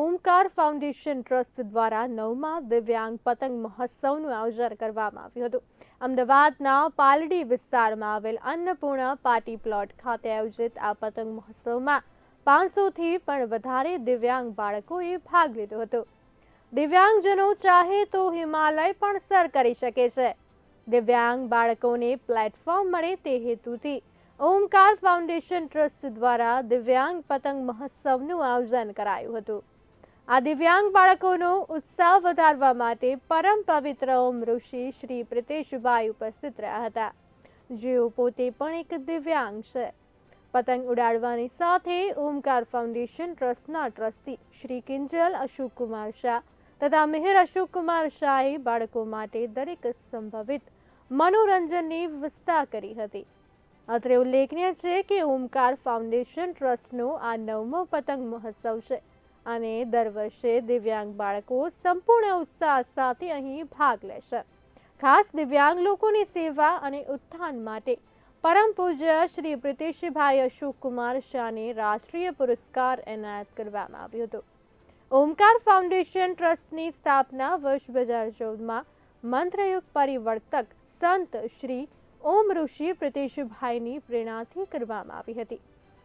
Omkar foundation trust દ્વારા નવમા દિવ્યાંગ પતંગ મહોત્સવનું આયોજન કરવામાં આવ્યું હતું. અમદાવાદના પાલડી વિસ્તારમાં આવેલ અન્નપૂર્ણા પાર્ટી પ્લોટ ખાતે આયોજિત આ પતંગ મહોત્સવમાં પાંચસોથી પણ વધારે દિવ્યાંગ બાળકોએ ભાગ લીધો હતો. દિવ્યાંગજનો ચાહે તો હિમાલય પણ સર કરી શકે છે. દિવ્યાંગ બાળકોને પ્લેટફોર્મ મળે તે હેતુથી ઓમકાર ફાઉન્ડેશન ટ્રસ્ટ દ્વારા દિવ્યાંગ પતંગ મહોત્સવનું આયોજન કરાયું હતું. આ દિવ્યાંગ બાળકોનો ઉત્સાહ વધારવા માટે પરમ પવિત્ર ઓમ ઋષિ શ્રી પ્રિતેશભાઈ ઉપસ્થિત રહ્યા હતા. જેઓ પોતે પણ એક દિવ્યાંગ છે. પતંગ ઉડાડવાની સાથે ઓમકાર ફાઉન્ડેશન ટ્રસ્ટના ટ્રસ્ટી શ્રી કિંજલ અશોક કુમાર શાહ તથા મિહિર અશોક કુમાર શાહે બાળકો માટે દરેક સંભવિત મનોરંજનની વ્યવસ્થા કરી હતી. અત્રે ઉલ્લેખનીય છે કે ઓમકાર ફાઉન્ડેશન ટ્રસ્ટનો આ નવમો પતંગ મહોત્સવ છે. અને દર વર્ષે દિવ્યાંગ બાળકો સંપૂર્ણ ઉત્સાહ સાથે અહીં ભાગ લેશે. ખાસ દિવ્યાંગ લોકોની સેવા અને ઉત્થાન માટે પરમ પૂજ્ય શ્રી પ્રિતેશભાઈ અશોક કુમાર શાહને રાષ્ટ્રીય પુરસ્કાર એનાયત કરવામાં આવ્યો હતો. ઓમકાર ફાઉન્ડેશન ટ્રસ્ટની સ્થાપના વર્ષ બે હજાર ચૌદમાં મંત્રયુગ પરિવર્તક સંત શ્રી ઓમ ઋષિ પ્રિતેશભાઈની પ્રેરણાથી કરવામાં આવી હતી.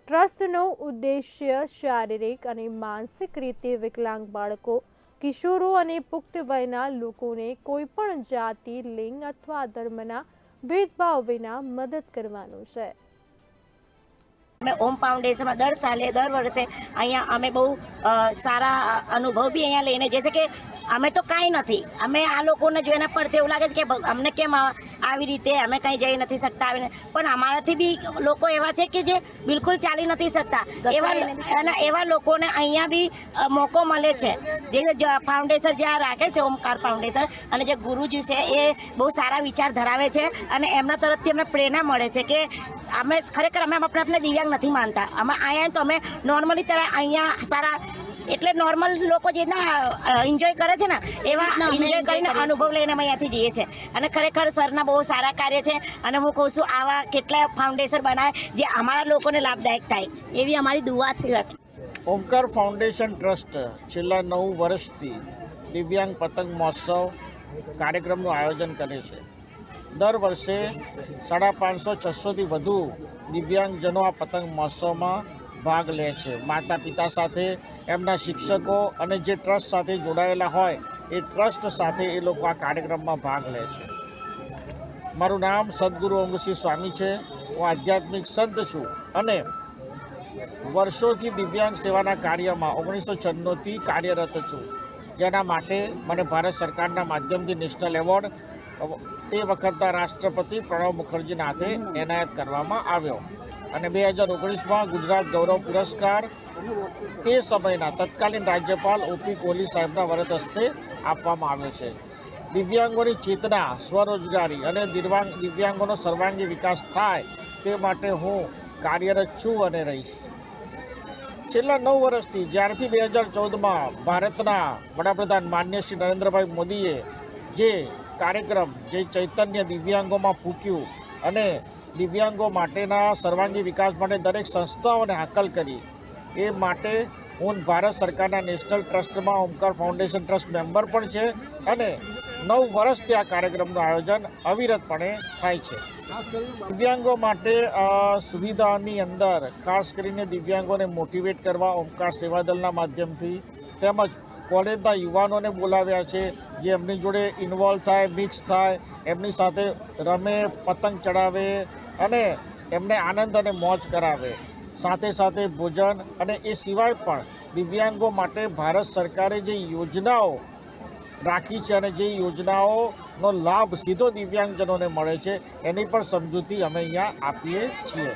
ટ્રસ્ટનો ઉદ્દેશ્ય શારીરિક અને માનસિક રીતે વિકલાંગ બાળકો, કિશોરો અને પુખ્ત વયના લોકોને કોઈ પણ જાતિ, લિંગ અથવા ધર્મના ભેદભાવ વિના મદદ કરવાનું છે. અમે ઓમ ફાઉન્ડેશનમાં દર સાલે, દર વર્ષે અહીંયા અમે બહુ સારા અનુભવ બી અહીંયા લઈને જે છે કે અમે તો કાંઈ નથી. અમે આ લોકોને જોઈને પડતે એવું લાગે છે કે અમને કેમ આવી રીતે અમે કંઈ જઈ નથી શકતા આવીને. પણ અમારાથી બી લોકો એવા છે કે જે બિલકુલ ચાલી નથી શકતા. એવા અને એવા લોકોને અહીંયા બી મોકો મળે છે. જે ફાઉન્ડેશન જ્યાં રાખે છે ઓમકાર ફાઉન્ડેશન અને જે ગુરુજી છે એ બહુ સારા વિચાર ધરાવે છે અને એમના તરફથી અમને પ્રેરણા મળે છે કે અમે ખરેખર અમે આપણે આપણે દિવ્યાંગ નથી માનતા. અમે અહીંયા તો અમે નોર્મલી તરહ અહીંયા સારા એટલે નોર્મલ લોકો જે એન્જોય કરે છે ને એવા એન્જોય કરીને અનુભવ લઈને અમે અહીંયાથી જઈએ છીએ. અને ખરેખર સરના બહુ સારા કાર્ય છે અને હું કહું છું આવા કેટલાય ફાઉન્ડેશન બનાવે જે અમારા લોકોને લાભદાયક થાય. એવી અમારી દુઆ છે. ઓમકાર ફાઉન્ડેશન ટ્રસ્ટ છેલ્લા નવ વર્ષથી દિવ્યાંગ પતંગ મહોત્સવ કાર્યક્રમનું આયોજન કરે છે. દર વર્ષે સાડા પાંચસો છસોથી વધુ દિવ્યાંગજનો આ પતંગ મહોત્સવમાં ભાગ લે છે. માતા પિતા સાથે, એમના શિક્ષકો અને જે ટ્રસ્ટ સાથે જોડાયેલા હોય, એ ટ્રસ્ટ સાથે એ લોકો આ કાર્યક્રમમાં ભાગ લે છે. મારું નામ સદગુરુ અમૃતસિંહ સ્વામી છે. હું આધ્યાત્મિક સંત છું અને વર્ષોથી દિવ્યાંગ સેવાના કાર્યમાં ઓગણીસો છન્નુંથી કાર્યરત છું. જેના માટે મને ભારત સરકારના માધ્યમથી નેશનલ એવોર્ડ તે વખતના રાષ્ટ્રપતિ પ્રણવ મુખર્જીના હાથે એનાયત કરવામાં આવ્યો. અને બે હજાર ઓગણીસમાં ગુજરાત ગૌરવ પુરસ્કાર તે સમયના તત્કાલીન રાજ્યપાલ ઓપી કોહલી સાહેબના વરદ હસ્તે આપવામાં આવે છે. દિવ્યાંગોની ચેતના, સ્વરોજગારી અને દિવ્યાંગ દિવ્યાંગોનો સર્વાંગી વિકાસ થાય તે માટે હું કાર્યરત છું અને રહીશ. છેલ્લા નવ વર્ષથી જ્યારથી બે હજાર ચૌદમાં ભારતના વડાપ્રધાન માન્ય શ્રી નરેન્દ્રભાઈ મોદીએ જે કાર્યક્રમ, જે ચૈતન્ય દિવ્યાંગોમાં ફૂક્યું અને દિવ્યાંગો માટેના સર્વાંગી વિકાસ માટે દરેક સંસ્થાઓને હાકલ કરી. એ માટે હું ભારત સરકારના નેશનલ ટ્રસ્ટમાં ઓમકાર ફાઉન્ડેશન ટ્રસ્ટ મેમ્બર પણ છે અને નવ વર્ષથી આ કાર્યક્રમનું આયોજન અવિરતપણે થાય છે. દિવ્યાંગો માટે સુવિધાની અંદર ખાસ કરીને દિવ્યાંગોને મોટિવેટ કરવા ઓમકાર સેવાદળના માધ્યમથી તેમજ કોલેજના યુવાનોને બોલાવ્યા છે, જે એમની જોડે ઇન્વોલ્વ થાય મિક્સ થાય, એમની સાથે રમે, પતંગ ચડાવે અને એમને આનંદ અને મોજ કરાવે. સાથે સાથે ભોજન અને એ સિવાય પણ દિવ્યાંગો માટે ભારત સરકારે જે યોજનાઓ રાખી છે અને જે યોજનાઓનો લાભ સીધો દિવ્યાંગજનોને મળે છે, એની પણ સમજૂતી અમે અહીંયા આપીએ છીએ.